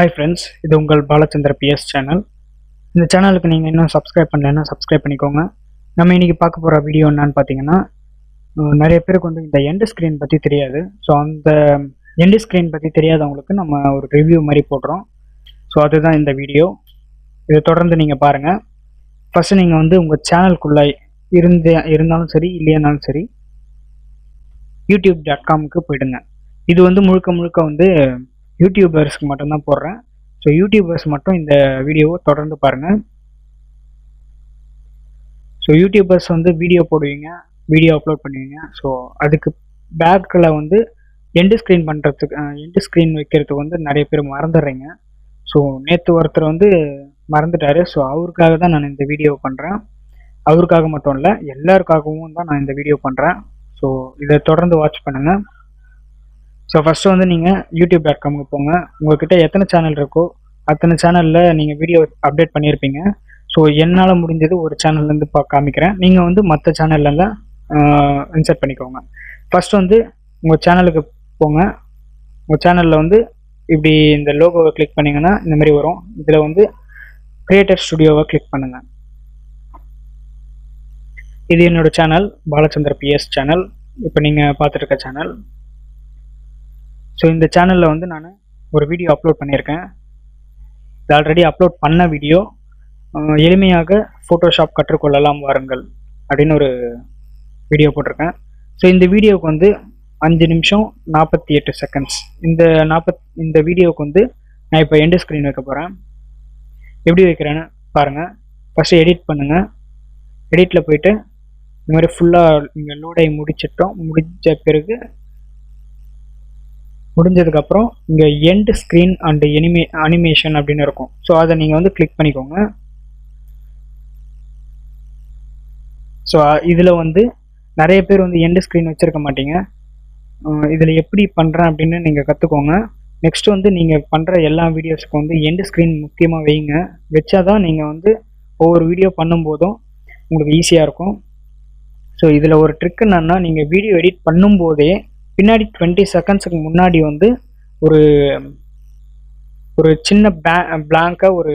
Hi friends இது உங்கள் Balachandra PS channel இந்த சேனலுக்கு நீங்கள் இன்னும் சப்ஸ்கிரைப் பண்ணலைன்னா சப்ஸ்கிரைப் பண்ணிக்கோங்க. நம்ம இன்றைக்கி பார்க்க போகிற வீடியோ என்னன்னு பார்த்தீங்கன்னா நிறைய பேருக்கு வந்து இந்த எண்டு ஸ்க்ரீன் பற்றி தெரியாது. ஸோ அந்த எண்டு ஸ்க்ரீன் பற்றி தெரியாதவங்களுக்கு நம்ம ஒரு ரிவ்யூ மாதிரி போடுறோம். ஸோ அதுதான் இந்த வீடியோ இதை தொடர்ந்து நீங்கள் பாருங்கள் ஃபஸ்ட்டு நீங்கள் வந்து உங்கள் சேனலுக்குள்ளே இருந்தே இருந்தாலும் சரி இல்லையானாலும் சரி யூடியூப் டாட் காமுக்கு போயிடுங்க. இது வந்து முழுக்க முழுக்க வந்து யூடியூபர்ஸ்க்கு மட்டும்தான் போடுறேன். ஸோ யூடியூபர்ஸ் மட்டும் இந்த வீடியோவை தொடர்ந்து பாருங்கள் ஸோ யூடியூபர்ஸ் வந்து வீடியோ போடுவீங்க வீடியோ அப்லோட் பண்ணுவீங்க. ஸோ அதுக்கு பேக்கில் வந்து எண்டு ஸ்க்ரீன் பண்ணுறதுக்கு எண்டு ஸ்க்ரீன் வைக்கிறதுக்கு வந்து நிறைய பேர் மறந்துடுறீங்க. ஸோ நேற்று ஒருத்தர் வந்து மறந்துட்டாரு. ஸோ அவருக்காக தான் நான் இந்த வீடியோ பண்ணுறேன் அவருக்காக மட்டும் இல்லை எல்லாருக்காகவும் தான் நான் இந்த வீடியோ பண்ணுறேன் ஸோ இதை தொடர்ந்து வாட்ச் பண்ணுங்கள் ஸோ ஃபஸ்ட்டு வந்து நீங்கள் யூடியூப் டாட் காம்க்கு போங்க. உங்கள்கிட்ட எத்தனை சேனல் இருக்கோ அத்தனை சேனலில் நீங்கள் வீடியோ அப்டேட் பண்ணியிருப்பீங்க. ஸோ என்னால் முடிஞ்சது ஒரு சேனல்லேருந்து பா காமிக்கிறேன். நீங்கள் வந்து மற்ற சேனல்லேருந்து இன்சர்ட் பண்ணிக்கோங்க. ஃபஸ்ட் வந்து உங்கள் சேனலுக்கு போங்க. உங்கள் சேனலில் வந்து இப்படி இந்த லோகோவை கிளிக் பண்ணிங்கன்னா இந்த மாதிரி வரும். இதில் வந்து கிரியேட்டர் ஸ்டுடியோவை கிளிக் பண்ணுங்கள் இது என்னோட சேனல் பாலச்சந்திர பிஎஸ் சேனல் இப்போ நீங்கள் பார்த்துட்டு இருக்க சேனல் ஸோ இந்த சேனலில் வந்து நான் ஒரு வீடியோ அப்லோட் பண்ணியிருக்கேன். இது ஆல்ரெடி அப்லோட் பண்ண வீடியோ எளிமையாக ஃபோட்டோஷாப் கற்றுக்கொள்ளலாம் வாருங்கள் அப்படின்னு ஒரு வீடியோ போட்டிருக்கேன். ஸோ இந்த வீடியோவுக்கு வந்து அஞ்சு நிமிஷம் நாற்பத்தி எட்டு செகண்ட்ஸ் இந்த நாற்பத் இந்த வீடியோவுக்கு வந்து நான் இப்போ எண்டு ஸ்க்ரீன் வைக்க போகிறேன் எப்படி வைக்கிறேன்னு பாருங்கள் ஃபஸ்ட்டு எடிட் பண்ணுங்கள் எடிட்டில் போயிட்டு இந்த மாதிரி ஃபுல்லாக இங்கே லோடை முடிச்சிட்டோம். முடிஞ்ச பிறகு முடிஞ்சதுக்கப்புறம் இங்கே end screen and anime animation அப்படின்னு இருக்கும். ஸோ அதை நீங்கள் வந்து கிளிக் பண்ணிக்கோங்க. ஸோ இதில் வந்து நிறைய பேர் வந்து எண்டு ஸ்க்ரீன் வச்சுருக்க மாட்டீங்க. இதில் எப்படி பண்ணுறேன் அப்படின்னு நீங்கள் கற்றுக்கோங்க நெக்ஸ்ட் வந்து நீங்கள் பண்ணுற எல்லா வீடியோஸ்க்கும் வந்து எண்டு ஸ்க்ரீன் முக்கியமாக வைங்க. வச்சாதான் நீங்கள் வந்து ஒவ்வொரு வீடியோ பண்ணும்போதும் உங்களுக்கு ஈஸியாக இருக்கும். ஸோ இதில் ஒரு ட்ரிக் என்னன்னா நீங்கள் வீடியோ எடிட் பண்ணும்போதே பின்னாடி டுவெண்ட்டி செகண்ட்ஸுக்கு முன்னாடி வந்து ஒரு ஒரு சின்ன பே பிளாங்காக ஒரு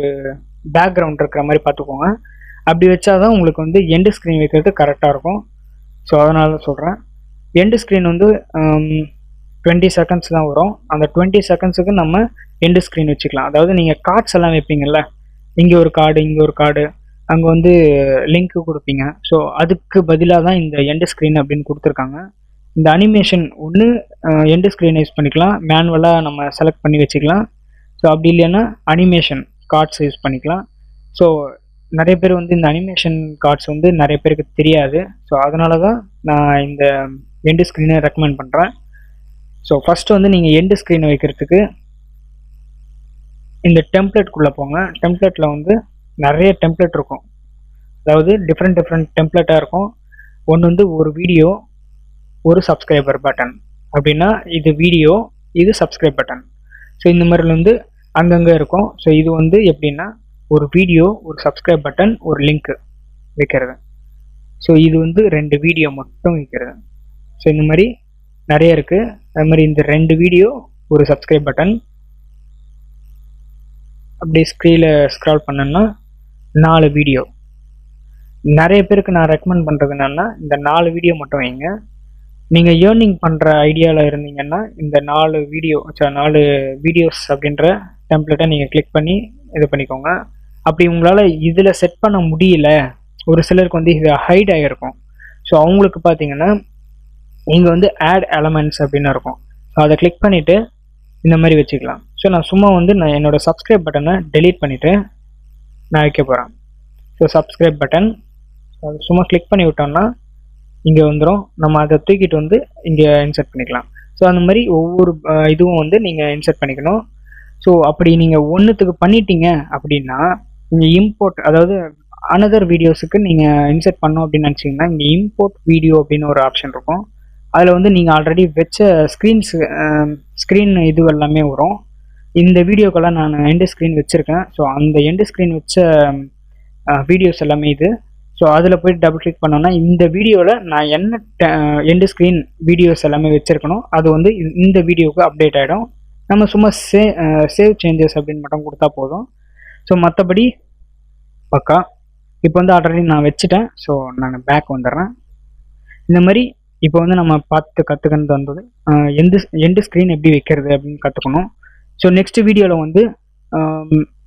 பேக்ரவுண்ட் இருக்கிற மாதிரி பார்த்துக்கோங்க. அப்படி வச்சா தான் உங்களுக்கு வந்து எண்டு ஸ்க்ரீன் வைக்கிறது கரெக்டாக இருக்கும். ஸோ அதனால தான் சொல்கிறேன் எண்டு ஸ்க்ரீன் வந்து um, டுவெண்ட்டி செகண்ட்ஸ் தான் வரும். அந்த டுவெண்ட்டி செகண்ட்ஸுக்கு நம்ம எண்டு ஸ்க்ரீன் வச்சுக்கலாம். அதாவது நீங்கள் கார்ட்ஸ் எல்லாம் வைப்பீங்கல்ல? இங்கே ஒரு கார்டு இங்கே ஒரு கார்டு அங்கே வந்து லிங்க்கு கொடுப்பீங்க. ஸோ அதுக்கு பதிலாக தான் இந்த எண்டு ஸ்க்ரீன் அப்படின்னு கொடுத்துருக்காங்க. இந்த அனிமேஷன் ஒன்று எண்டு ஸ்க்ரீன் யூஸ் பண்ணிக்கலாம். மேனுவலாக நம்ம செலக்ட் பண்ணி வச்சுக்கலாம். ஸோ அப்படி இல்லைன்னா அனிமேஷன் கார்ட்ஸ் யூஸ் பண்ணிக்கலாம். ஸோ நிறைய பேர் வந்து இந்த அனிமேஷன் கார்ட்ஸ் வந்து நிறைய பேருக்கு தெரியாது. ஸோ அதனால தான் நான் இந்த எண்டு ஸ்க்ரீனை ரெக்கமெண்ட் பண்ணுறேன் ஸோ ஃபஸ்ட்டு வந்து நீங்கள் எண்டு ஸ்க்ரீன் வைக்கிறதுக்கு இந்த டெம்ப்ளேட்குள்ளே போங்க. டெம்ப்ளேட்டில் வந்து நிறைய டெம்ப்ளேட் இருக்கும். அதாவது டிஃப்ரெண்ட் டிஃப்ரெண்ட் டெம்ப்ளேட்டாக இருக்கும். ஒன்று வந்து ஒரு வீடியோ ஒரு சப்ஸ்கிரைபர் பட்டன் அப்படின்னா இது வீடியோ இது சப்ஸ்கிரைப் பட்டன் ஸோ இந்த மாதிரி வந்து அங்கங்கே இருக்கும். ஸோ இது வந்து எப்படின்னா ஒரு வீடியோ ஒரு சப்ஸ்கிரைப் பட்டன் ஒரு லிங்க்கு வைக்கிறது. ஸோ இது வந்து ரெண்டு வீடியோ மட்டும் வைக்கிறது. ஸோ இந்த மாதிரி நிறைய இருக்குது அது மாதிரி இந்த ரெண்டு வீடியோ ஒரு சப்ஸ்கிரைப் பட்டன் அப்படியே ஸ்க்ரீனில் ஸ்க்ரால் பண்ணோன்னா நாலு வீடியோ நிறைய பேருக்கு நான் ரெக்கமெண்ட் பண்ணுறது என்னென்னா இந்த நாலு வீடியோ மட்டும் வைங்க. நீங்கள் ஏர்னிங் பண்ணுற ஐடியாவில் இருந்தீங்கன்னா இந்த நாலு வீடியோ நாலு வீடியோஸ் அப்படின்ற டெம்ப்ளேட்டை நீங்கள் கிளிக் பண்ணி இது பண்ணிக்கோங்க. அப்படி உங்களால் இதில் செட் பண்ண முடியல. ஒரு சிலருக்கு வந்து இது ஹைட் ஆகிருக்கும் ஸோ அவங்களுக்கு பார்த்தீங்கன்னா இங்கே வந்து ஆட் எலமெண்ட்ஸ் அப்படின்னு இருக்கும். ஸோ அதை கிளிக் பண்ணிவிட்டு இந்த மாதிரி வச்சுக்கலாம். ஸோ நான் சும்மா வந்து நான் என்னோடய சப்ஸ்கிரைப் பட்டனை டெலீட் பண்ணிவிட்டு நான் வைக்க போகிறேன் ஸோ சப்ஸ்கிரைப் பட்டன் அது சும்மா கிளிக் பண்ணி விட்டோம்னா இங்கே வந்துடும் நம்ம அதை தூக்கிட்டு வந்து இங்கே இன்சர்ட் பண்ணிக்கலாம். ஸோ அந்த மாதிரி ஒவ்வொரு இதுவும் வந்து நீங்கள் இன்சர்ட் பண்ணிக்கணும். ஸோ அப்படி நீங்கள் ஒன்றுத்துக்கு பண்ணிட்டீங்க அப்படின்னா நீங்கள் இம்போர்ட் அதாவது அனதர் வீடியோஸுக்கு நீங்கள் இன்சர்ட் பண்ணோம் அப்படின்னு நினச்சிங்கன்னா இங்கே இம்போர்ட் வீடியோ அப்படின்னு ஒரு ஆப்ஷன் இருக்கும். அதில் வந்து நீங்கள் ஆல்ரெடி வச்ச ஸ்க்ரீன்ஸ் ஸ்க்ரீன் இது எல்லாமே வரும். இந்த வீடியோக்கெல்லாம் நான் எண்டு ஸ்க்ரீன் வச்சுருக்கேன். ஸோ அந்த எண்டு ஸ்க்ரீன் வச்ச வீடியோஸ் எல்லாமே இது. ஸோ அதில் போய் டபுள் கிளிக் பண்ணோன்னா இந்த வீடியோவில் நான் என்ன எண்டு ஸ்க்ரீன் வீடியோஸ் எல்லாமே வச்சுருக்கணும் அது வந்து இந்த- வீடியோவுக்கு அப்டேட் ஆகிடும் நம்ம சும்மா சே சேவ் சேஞ்சஸ் அப்படின்னு மட்டும் கொடுத்தா போதும். ஸோ மற்றபடி பக்கா. இப்போ வந்து ஆல்ரெடி நான் வச்சுட்டேன். ஸோ நான் பேக் வந்துடுறேன். இந்த மாதிரி இப்போ வந்து நம்ம பார்த்து கற்றுக்கிறது வந்தது எந்த எண்டு ஸ்க்ரீன் எப்படி வைக்கிறது அப்படின்னு கற்றுக்கணும் ஸோ நெக்ஸ்ட் வீடியோவில் வந்து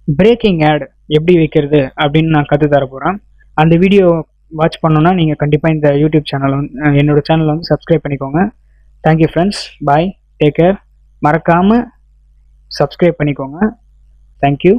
பிரேக்கிங் ஆட் எப்படி வைக்கிறது அப்படின்னு நான் கற்று தர போகிறேன் அந்த வீடியோ வாட்ச் பண்ணணுன்னா நீங்கள் கண்டிப்பாக இந்த யூடியூப் சேனல் வந்து என்னோடய என்னோட சேனலை வந்து சப்ஸ்கிரைப் பண்ணிக்கோங்க. Thank you friends bye take care மறக்காமல் சப்ஸ்கிரைப் பண்ணிக்கோங்க. Thank you